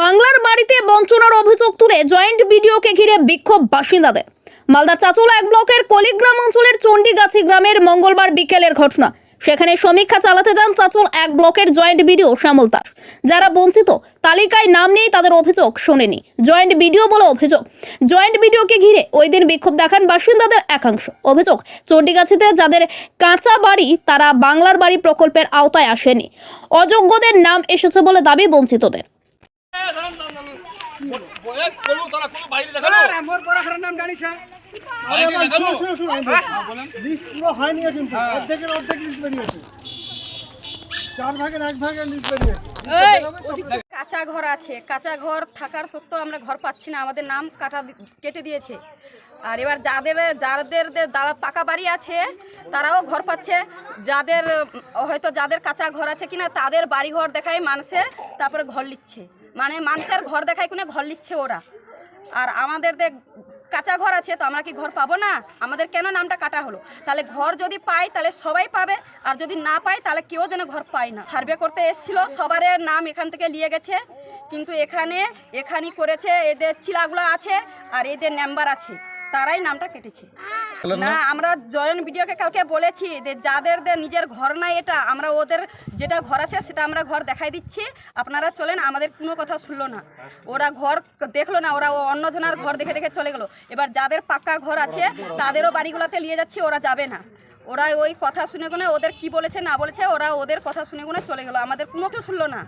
বাংলার বাড়িতে বঞ্চনার অভিযোগ তুলে জয়েন্ট ভিডিওকে ঘিরে বিক্ষোভ বাসিন্দাদের। মালদার চাচল এক ব্লকের কলিগ্রাম অঞ্চলের চণ্ডীগাছি গ্রামের মঙ্গলবার বিকেলের ঘটনা। সেখানে সমীক্ষা চালাতে যান চাচল এক ব্লকের জয়েন্ট ভিডিও শ্যামল দাস। যারা বঞ্চিত, তালিকায় নাম নেই, তাদের অভিযোগ শোনেনি। জয়েন্ট ভিডিও বলে অভিযোগ, জয়েন্ট ভিডিওকে ঘিরে ওই দিন বিক্ষোভ দেখান বাসিন্দাদের একাংশ। অভিযোগ, চণ্ডীগাছিতে যাদের কাঁচা বাড়ি, তারা বাংলার বাড়ি প্রকল্পের আওতায় আসেনি। অযোগ্যদের নাম এসেছে বলে দাবি বঞ্চিতদের। চার ভাগের এক ভাগের লিস্ট বেরিয়েছে। কাঁচা ঘর আছে। কাঁচা ঘর থাকার সত্ত্বেও আমরা ঘর পাচ্ছি না। আমাদের নাম কাটা কেটে দিয়েছে। আর এবার যাদের যাদের পাকা বাড়ি আছে, তারাও ঘর পাচ্ছে। যাদের, হয়তো যাদের কাঁচা ঘর আছে কিনা, তাদের বাড়ি ঘর দেখায় মানুষের তারপরে ঘর নিচ্ছে মানে মানুষের ঘর দেখায় কিনা, ঘর নিচ্ছে ওরা। আর আমাদের কাঁচা ঘর আছে, তো আমরা কি ঘর পাবো না? আমাদের কেন নামটা কাটা হলো? তাহলে ঘর যদি পাই, তাহলে সবাই পাবে। আর যদি না পায় তাহলে কেউ যেন ঘর পায় না। সার্ভে করতে এসেছিল, সবার নাম এখান থেকে নিয়ে গেছে। কিন্তু এখানে, এখানেই করেছে, এদের চিলাগুলো আছে, আর এদের নাম্বার আছে। তারাই নামটা কেটেছে। না আমরা জয়ন ভিডিওকে কালকে বলেছি যে যাদের নিজের ঘর নাই এটা আমরা ওদের যেটা ঘর আছে সেটা আমরা ঘর দেখাই দিচ্ছি। আপনারা চলেন আমাদের কোনো কথা শুনলো না। ওরা ঘর দেখল না ওরা অন্যজনার ঘর দেখে দেখে চলে গেলো। এবার যাদের পাক্কা ঘর আছে তাদেরও বাড়িগুলোতে নিয়ে যাচ্ছি ওরা যাবে না। ওরা ওই কথা শুনে গুনে ওদের কি বলেছে না বলেছে ওরা ওদের কথা শুনে গুনে চলে গেলো। আমাদের কোনো কিছু শুনলো না।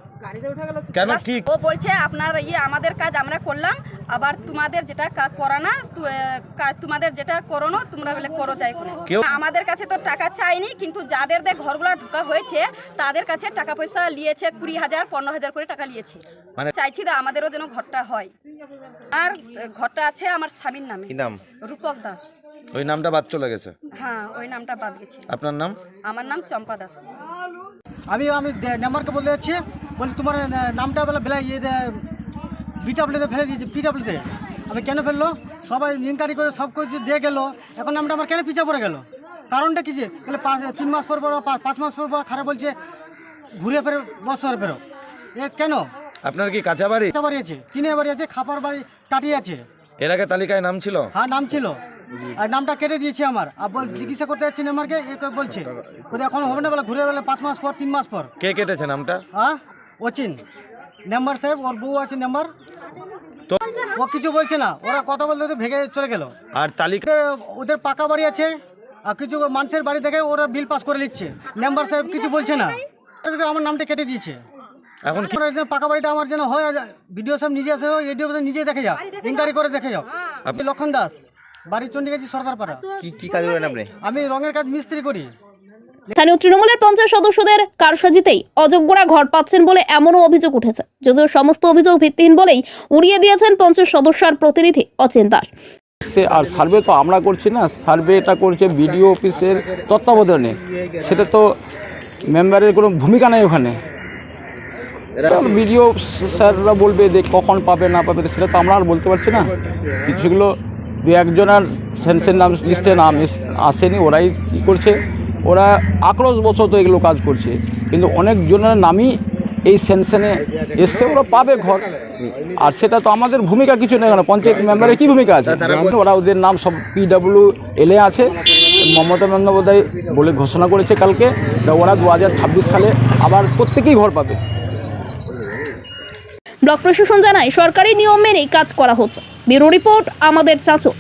কেন কি? ও বলছে আপনার ইয়ে আমাদের কাজ আমরা করলাম আবার তোমাদের যেটা করা না তু- তোমাদের যেটা করো না তোমরা বলে করো যাই করে। আমাদের কাছে তো টাকা চাইনি কিন্তু যাদের দেখ ঘরগুলো ঢোকা হয়েছে তাদের কাছে টাকা পয়সা নিয়েছে কুড়ি হাজার পনেরো হাজার করে টাকা নিয়েছে। মানে- চাইছি দা আমাদেরও যেন ঘরটা হয়। আর ঘরটা আছে আমার স্বামীর নামে? রূপক দাস। ওই নামটা বাদ চলে গেছে। হ্যাঁ ওই নামটা বাদ গেছে। আপনার নাম? আমার নাম চম্পা দাস। আমি আমি নাম্বারকে বলে যাচ্ছি। বলছি তোমার নামটা বলে বেলা ইয়ে বিডাব্লিউতে ফেলে দিয়েছে পিডাব্লিউতে আমি কেন ফেলল? সবাই ইনকোয়ারি করে সব কিছু দিয়ে গেলো। এখন নামটা আমার কেন পিছিয়ে পড়ে গেল? কারণটা কি যে? বলে পাঁচ তিন মাস পর পর পাঁচ মাস পর পর খারাপ বলছে ঘুরে ফেরো বছর ফেরো। এ কেন? আপনার কি কাঁচা বাড়ি? কাঁচা বাড়ি আছে কিনে বাড়ি আছে খাপার বাড়ি কাটিয়ে আছে। এর আগে তালিকায় নাম ছিল? হ্যাঁ নাম ছিল। আর নামটা কেটে দিয়েছে আমার। আর বল চিকিৎসা করতে যাচ্ছি আমাকে এ করে বলছে। বলে এখন হবে না বলে ঘুরে বেলা পাঁচ মাস পর তিন মাস পর। কে কেটেছে নামটা? হ্যাঁ? অচিন। নাম্বার সাহেব ওর বউ আছে নাম্বার। তো ও কিছু বলছে না। ওরা কথা বলতে ভেঙে চলে গেল। আর তালিকা ওদের পাকা বাড়ি আছে আর কিছু মানুষের বাড়ি থেকে ওরা বিল পাস করে নিচ্ছে। নাম্বার সাহেব কিছু বলছে না। আমার নামটা কেটে দিয়েছে। এখন কি পাকা বাড়িটা আমার যেন হয় ভিডিও সব নিজে আসে এডিও নিজে দেখে যাও। ইনকোয়ারি করে দেখে যাও। আপনি লক্ষণ দাস। বাড়ি চণ্ডীগাছি সর্দারপাড়া কি কি কাজ করেন আপনি? আমি রঙের কাজ মিস্ত্রি করি। স্থানীয় তৃণমূলের পঞ্চায়েত সদস্যদের কারসাজিতেই অযোগ্যরা ঘর পাচ্ছেন বলে এমনও অভিযোগ উঠেছে। যদিও সমস্ত অভিযোগ ভিত্তিহীন বলেই উড়িয়ে দিয়েছেন পঞ্চায়েত সদস্যার প্রতিনিধি অচিন দাস। সে আর সার্ভে তো আমরা করছি না সার্ভে এটা করছে বিডিও অফিসের তত্ত্বাবধানে। সেটা তো মেম্বারের কোনো ভূমিকা নেই ওখানে। বিডিও স্যাররা বলবে যে কখন পাবে না পাবে সেটা তো আমরা আর বলতে পারছি না। কিন্তু সেগুলো দু একজনের সেন্সের নাম লিস্টে নাম আসেনি, ওরাই কী করছে? ওরা আক্রোশ বশত এগুলো কাজ করছে। কিন্তু অনেকজনের নামই এই সেনশনে এসছে, ওরা পাবে ঘর। আর সেটা তো আমাদের ভূমিকা কিছু নেই কেন? পঞ্চায়েত মেম্বারের কী ভূমিকা আছে? ওরা ওদের নাম সব পিডাব্লিউ এলে আছে। মমতা বন্দ্যোপাধ্যায় বলে ঘোষণা করেছে কালকে। তা ওরা দু হাজার ছাব্বিশ সালে আবার প্রত্যেকেই ঘর পাবে। ব্লক প্রশাসন জানায় সরকারি নিয়ম মেনেই কাজ করা হচ্ছে। ব্যুরো রিপোর্ট আমাদের চাচো।